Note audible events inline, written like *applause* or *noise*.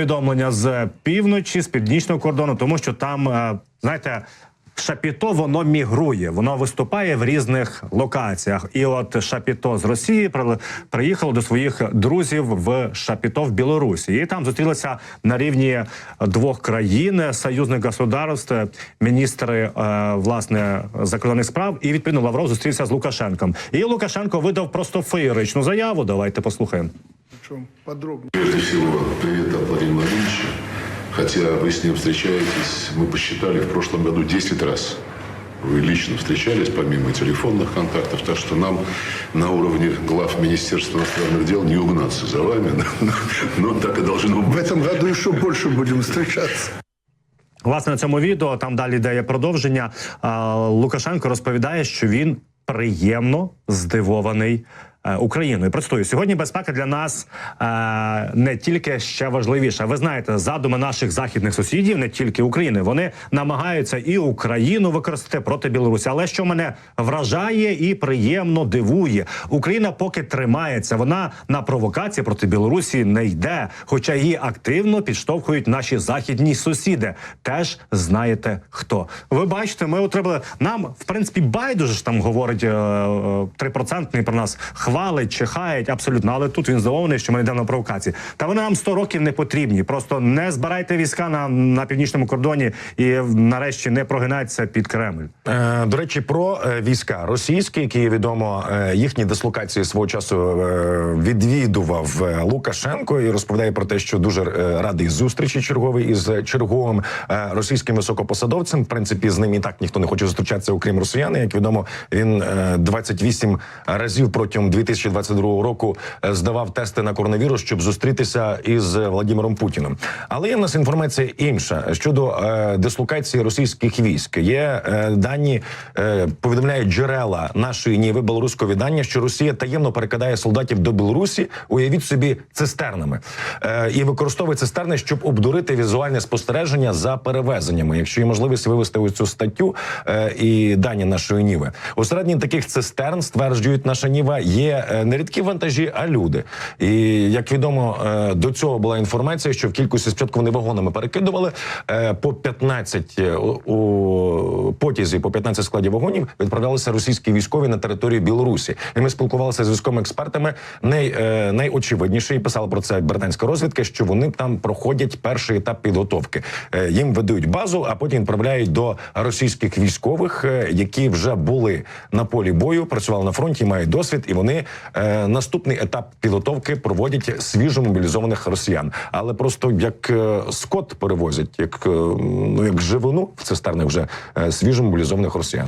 повідомлення з півночі, з північного кордону, тому що там, е, знаєте. Шапіто воно мігрує, воно виступає в різних локаціях. І от Шапіто з Росії при- приїхало до своїх друзів в Шапіто в Білорусі. І там зустрілися на рівні двох країн союзних государств, міністри е, власне закордонних справ. І відповідно Лавров зустрівся з Лукашенком. І Лукашенко видав просто феєричну заяву. Давайте послухаємо Причем подробно. Прежде всего, привет от Владимира Владимировича. Хотя вы с ним встречаетесь, мы посчитали в прошлом году 10 раз. Вы лично встречались, помимо телефонных контактов, так что нам на уровне глав Министерства иностранных дел не угнаться за вами, но, *laughs* но так и должно В быть. этом году еще больше будем встречаться. Власне, на цьому відео там далі йде продовження. А, Лукашенко розповідає, що він приємно здивований. е, Україною Процитую, сьогодні безпека для нас е, не тільки ще важливіша. Ви знаєте, задуми наших західних сусідів, не тільки України. Вони намагаються і Україну використати проти Білорусі. Але що мене вражає і приємно дивує, Україна поки тримається. Вона на провокації проти Білорусі не йде, хоча її активно підштовхують наші західні сусіди. Теж знаєте хто. Ви бачите, ми отримали нам в принципі байдуже ж там говорить трипроцентний про нас хвалить, чихають абсолютно. Але тут він здивований, що ми йдемо на провокації. Та вони нам 100 років не потрібні. Просто не збирайте війська на, на північному кордоні і нарешті не прогинайтеся під Кремль. Е, До речі, про е, війська російські, які відомо е, їхні дислокації свого часу е, відвідував Лукашенко і розповідає про те, що дуже радий зустрічі черговий із черговим російським високопосадовцем. В принципі, з ним і так ніхто не хоче зустрічатися, окрім росіян. Як відомо, він е, 28 разів протягом 2022 року е, здавав тести на коронавірус, щоб зустрітися із Владимиром Путіним. Але є в нас інформація інша щодо е, дислокації російських військ. Є е, дані, е, повідомляють джерела нашої ніви білоруського видання, що Росія таємно перекидає солдатів до Білорусі. Уявіть собі цистернами е, і використовує цистерни, щоб обдурити візуальне спостереження за перевезеннями. Якщо є можливість вивести ось цю статтю е, і дані нашої ніви, усередині таких цистерн стверджують, наша ніва є е, не рідкі вантажі, а люди. І як відомо, е, до цього була інформація, що в кількості спочатку вони вагонами перекидували е, по 15 е, у, потязі, по 15 складів вагонів відправлялися російські військові на територію Білорусі. І ми спілкувалися з військовими експертами. Най, найочевидніше і писала про це британська розвідка, що вони там проходять перший етап підготовки. Їм видають базу, а потім відправляють до російських військових, які вже були на полі бою, працювали на фронті, мають досвід, і вони е, наступний етап підготовки проводять свіжо мобілізованих росіян. Але просто як е, скот перевозять, як е, ну як живину в цистерни вже е, свіжо мобілізованих росіян.